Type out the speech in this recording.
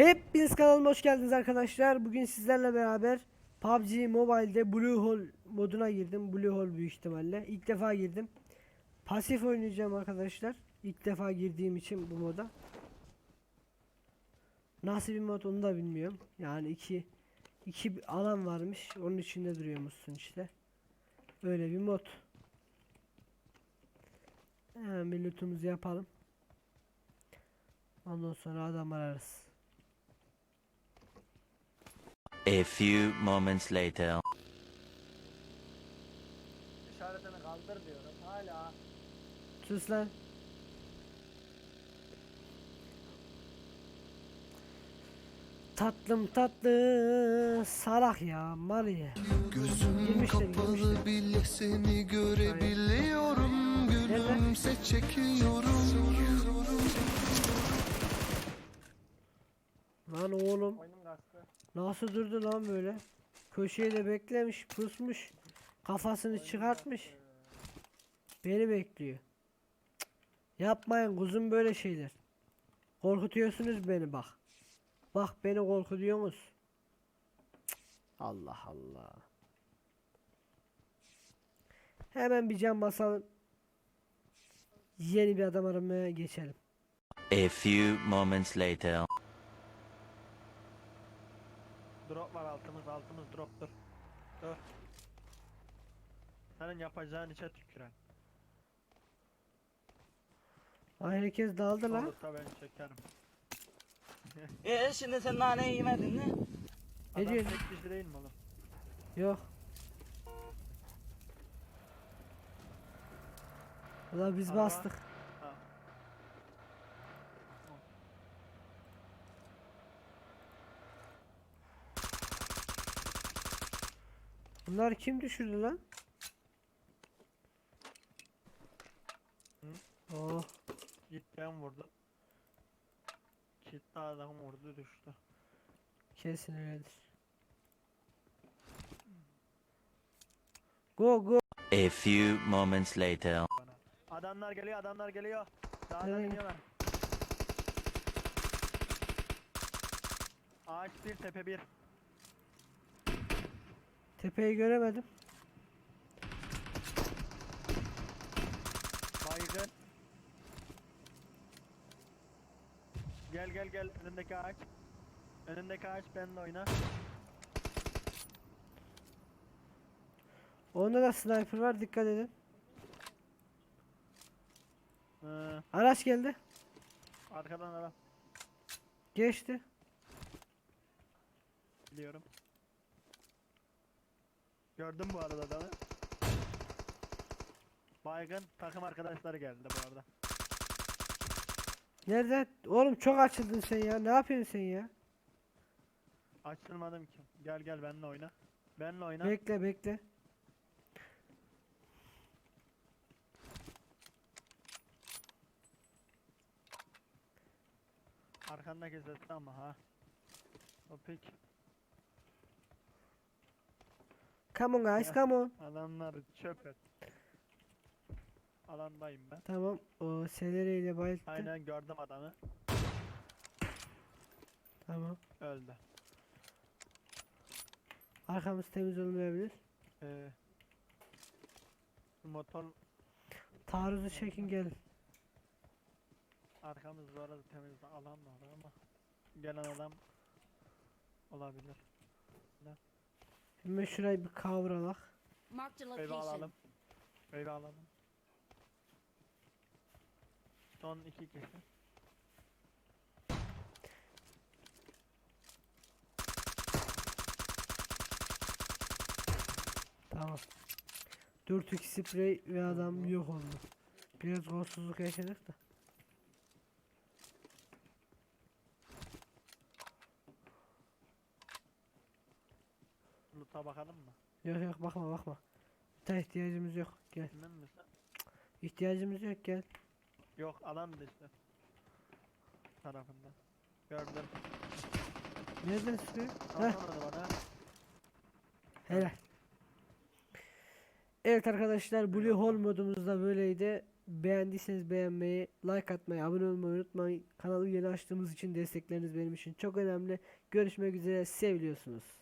Hepiniz kanalıma hoş geldiniz arkadaşlar. Bugün sizlerle beraber PUBG Mobile'de Blue Hole moduna girdim. Blue Hole büyük ihtimalle. İlk defa girdim. Pasif oynayacağım arkadaşlar. İlk defa girdiğim için bu moda. Nasıl bir mod onu da bilmiyorum. Yani iki iki alan varmış. Onun içinde duruyormuşsun işte. Öyle bir mod. Hemen bir lootumuzu yapalım. Ondan sonra adam ararız. A few moments later. İşaretini kaldır diyorum. Hala. Sus lan. Tatlım tatlı salak ya mal ya. Gözüm Girmişler, kapalı girmişler. bile seni görebiliyorum Gülümse çekiyorum Lan oğlum Oyunum kastı. Nasıl durdu lan böyle? Köşeye de beklemiş pusmuş. Kafasını çıkartmış. Beni bekliyor. Yapmayın kuzum böyle şeyler. Korkutuyorsunuz beni bak. Bak beni korkutuyorsunuz. Cık. Allah Allah. Hemen bir cam basalım. Yeni bir adam aramaya geçelim. A few moments later. Drop var altımız altımız drop dur. Dur. Senin yapacağın işe tüküren. Ay herkes daldı lan. Olursa ben çekerim. E şimdi sen nane yemedin mi? Ne Adam diyorsun? tek kişi değil mi oğlum? Yok. Ulan biz Araba. bastık. Ha. Bunlar kim düşürdü lan? Oh, Git ben vurdum. Kitle adam vurdu düştü. kesin öyledir. Go go. A few moments later. Adamlar geliyor adamlar geliyor. Dağdan Nereye? iniyorlar. Ağaç bir tepe bir. Tepeyi göremedim. Baygın. Gel gel gel önündeki ağaç. Önündeki ağaç benimle oyna. Onda da sniper var dikkat edin. Ee, Araç geldi. arkadan adam Geçti. biliyorum. Gördüm bu arada adamı. Baygın takım arkadaşları geldi bu arada. Nerede? Oğlum çok açıldın sen ya. Ne yapıyorsun sen ya? Açtırmadım ki. Gel gel benimle oyna. Benimle oyna. Bekle bekle. Arkandaki sesli ama ha. O pik. Come on guys, come on. Adamlar çöp et. Alandayım ben. Tamam. O seleriyle bayılttı. Aynen gördüm adamı. Tamam. Öldü. Arkamız temiz olmayabilir. Ee, motor Taarruzu çekin gelin. arkamız bu arada temiz alan var ama gelen adam olabilir. Şimdi şurayı bir kavralak. Marked a Evi location. alalım. Evi alalım. Son iki kişi. Tamam. 4-2 sprey ve adam yok oldu. Biraz golsuzluk yaşadık da. Loot'a bakalım mı? Yok yok bakma bakma. Ta ihtiyacımız yok. Gel. Emin misin? İhtiyacımız yok gel. Yok alan dışı. Tarafında. Gördüm. Nereden sürüyor? Heh onu bana. helal. Evet arkadaşlar Blue Hole modumuz da böyleydi. beğendiyseniz beğenmeyi, like atmayı, abone olmayı unutmayın. Kanalı yeni açtığımız için destekleriniz benim için çok önemli. Görüşmek üzere. Seviliyorsunuz.